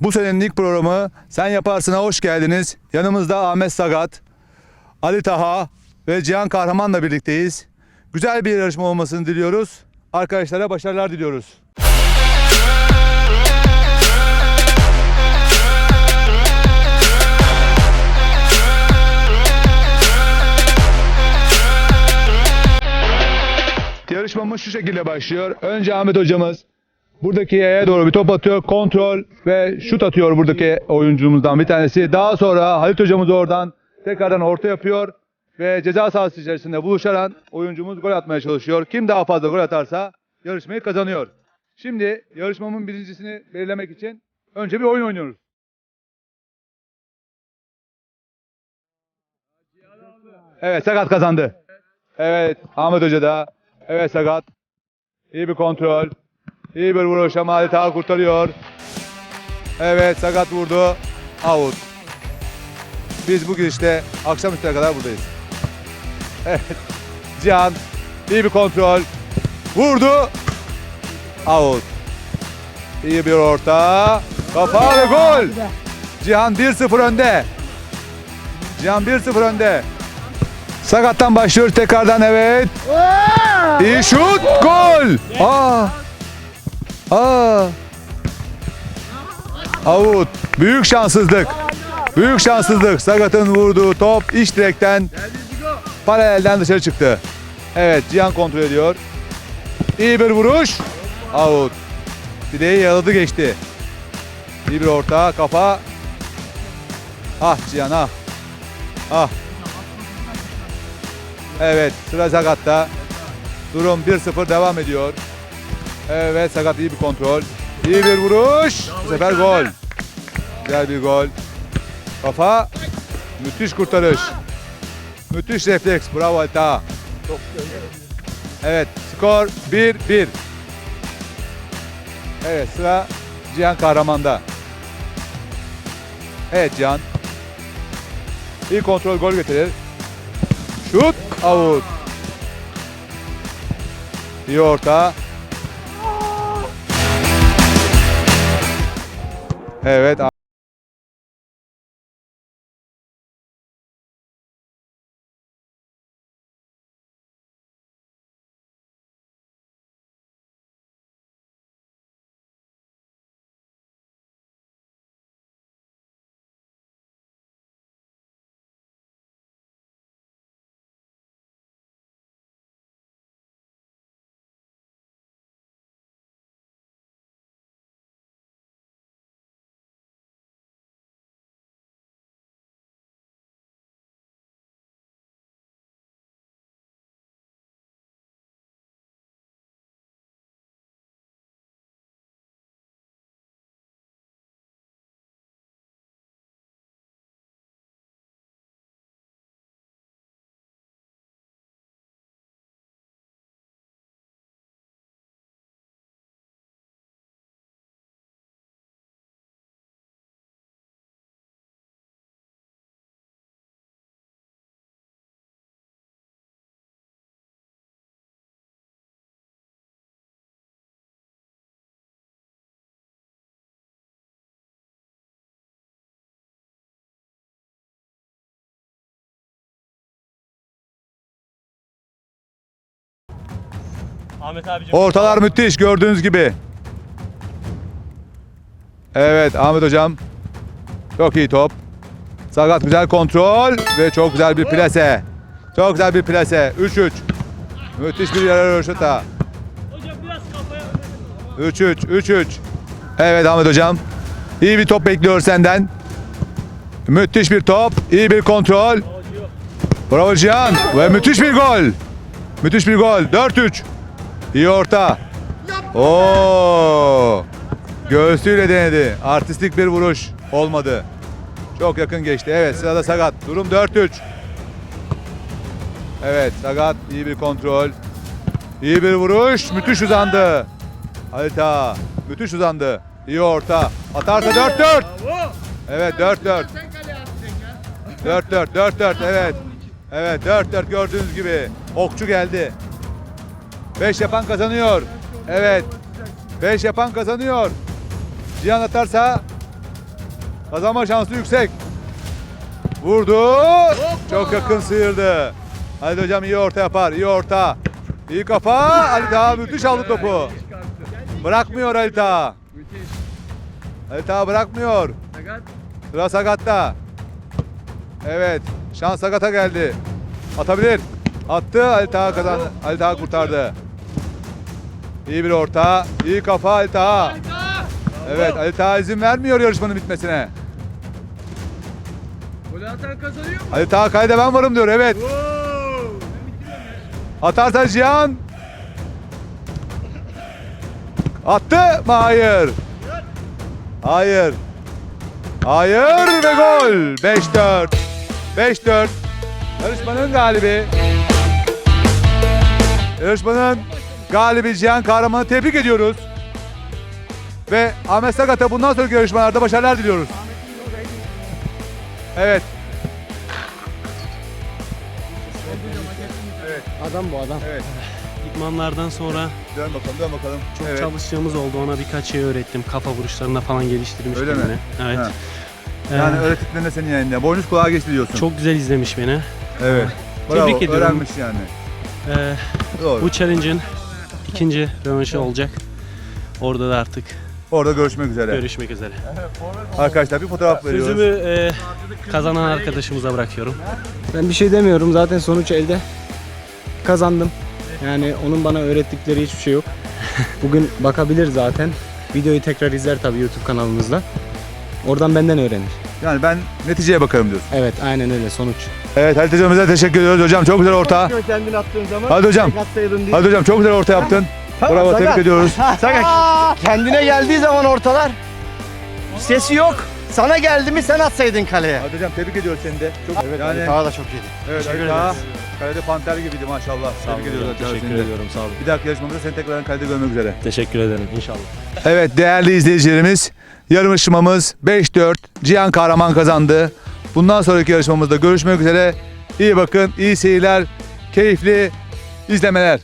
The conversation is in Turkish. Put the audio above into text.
Bu senenin ilk programı Sen Yaparsın'a hoş geldiniz. Yanımızda Ahmet Sagat, Ali Taha ve Cihan Kahraman'la birlikteyiz. Güzel bir yarışma olmasını diliyoruz. Arkadaşlara başarılar diliyoruz. Yarışmamız şu şekilde başlıyor. Önce Ahmet hocamız buradaki yaya doğru bir top atıyor. Kontrol ve şut atıyor buradaki oyuncumuzdan bir tanesi. Daha sonra Halit hocamız oradan tekrardan orta yapıyor. Ve ceza sahası içerisinde buluşarak oyuncumuz gol atmaya çalışıyor. Kim daha fazla gol atarsa yarışmayı kazanıyor. Şimdi yarışmamın birincisini belirlemek için önce bir oyun oynuyoruz. Evet Sakat kazandı. Evet Ahmet Hoca da. Evet Sakat. İyi bir kontrol. İyi bir vuruş ama Ağa kurtarıyor. Evet Sakat vurdu. Out. Biz bugün işte akşamüstüne kadar buradayız. Evet. Cihan. iyi bir kontrol. Vurdu. Out. İyi bir orta. Kafa ve gol. Cihan 1-0 önde. Cihan 1-0 önde. Sakattan başlıyoruz tekrardan evet. İyi şut, gol. Aa. Aa. Out. Büyük şanssızlık. Büyük şanssızlık. Sakat'ın vurduğu top iç direkten paralelden dışarı çıktı. Evet, Cihan kontrol ediyor. İyi bir vuruş. Out. Bileği yaladı geçti. İyi bir orta, kafa. Ah Cihan ah. Ah. Evet, sıra Sakat'ta. Durum 1-0 devam ediyor. Evet Sakat iyi bir kontrol. İyi bir vuruş. Bu sefer gol. Güzel bir gol. Kafa. Müthiş kurtarış. Müthiş refleks. Bravo Alta. Evet skor 1-1. Evet sıra Cihan Kahraman'da. Evet Cihan. İyi kontrol gol getirir. Şut. Out. İyi orta. Evet. Ahmet abicim. Ortalar müthiş gördüğünüz gibi. Evet Ahmet hocam. Çok iyi top. Sakat güzel kontrol ve çok güzel bir plase. Çok güzel bir plase. 3-3. Müthiş bir yarar röşata. Hocam biraz kafaya 3-3. 3-3. Evet Ahmet hocam. İyi bir top bekliyor senden. Müthiş bir top. iyi bir kontrol. Bravo Cihan. Ve müthiş bir gol. Müthiş bir gol. 4-3. İyi orta. Oo! Göğsüyle denedi. Artistik bir vuruş. Olmadı. Çok yakın geçti. Evet sırada Sagat. Durum 4-3. Evet Sagat iyi bir kontrol. İyi bir vuruş. Müthiş uzandı. Halita. Müthiş uzandı. İyi orta. Atarsa 4-4. Evet 4-4. 4-4. 4-4 evet. Evet 4-4 gördüğünüz gibi. Okçu geldi. 5 yapan kazanıyor. Evet. 5 yapan kazanıyor. Cihan atarsa Kazanma şansı yüksek. Vurdu. Çok yakın sıyırdı. Halil hocam iyi orta yapar. iyi orta. İyi kafa. Ali Taha müthiş aldı topu. Bırakmıyor Ali Taha. Ali Taha bırakmıyor. Sıra Sagat'ta. Evet. Şans Sagat'a geldi. Atabilir. Attı. Ali Taha kazandı. Ali Taha kurtardı. İyi bir orta. iyi kafa Ali Taha. Evet Ali Taha izin vermiyor yarışmanın bitmesine. Golü atan kazanıyor mu? Ali Taha kayda ben varım diyor evet. Atarsa Cihan. Attı mı? Hayır. Hayır. Hayır ve gol. 5-4. 5-4. Yarışmanın galibi. Yarışmanın galibi Cihan Kahraman'ı tebrik ediyoruz. Ve Ahmet Sagat'a bundan sonraki yarışmalarda başarılar diliyoruz. Evet. Adam bu adam. Evet. İdmanlardan sonra Dön bakalım, dön bakalım. çok evet. çalıştığımız oldu. Ona birkaç şey öğrettim. Kafa vuruşlarında falan geliştirmiş Öyle mi? kendini. Evet. Ha. Ee, Yani öğrettiklerinde senin yayında. Boynuz kulağa geçti diyorsun. çok güzel izlemiş beni. Evet. Tebrik Bravo, ediyorum. Öğrenmiş yani. Ee, Doğru. bu challenge'ın ikinci rövanşı olacak. Orada da artık Orada görüşmek üzere. görüşmek üzere. Arkadaşlar bir fotoğraf veriyoruz. Sözümü e, kazanan arkadaşımıza bırakıyorum. Ben bir şey demiyorum zaten sonuç elde. Kazandım. Yani onun bana öğrettikleri hiçbir şey yok. Bugün bakabilir zaten. Videoyu tekrar izler tabii YouTube kanalımızda. Oradan benden öğrenir. Yani ben neticeye bakarım diyorsun. Evet aynen öyle sonuç. Evet Halit hocamıza teşekkür ediyoruz. Hocam çok güzel orta. Kendini attığın zaman Hadi hocam. diye. Hadi hocam çok güzel orta yaptın. Bravo tebrik ediyoruz. Kendine geldiği zaman ortalar sesi yok. Sana geldi mi sen atsaydın kaleye. Hadi hocam tebrik ediyoruz seni de. Çok Evet yani, Taha da çok iyiydi. evet Ali Taha kalede panter gibiydi maşallah. tebrik ediyoruz seni de. sağ olun. Bir dahaki yarışmamızda seni tekrar kalede görmek üzere. Teşekkür ederim inşallah. Evet değerli izleyicilerimiz yarışmamız 5-4 Cihan Kahraman kazandı. Bundan sonraki yarışmamızda görüşmek üzere. İyi bakın, iyi seyirler, keyifli izlemeler.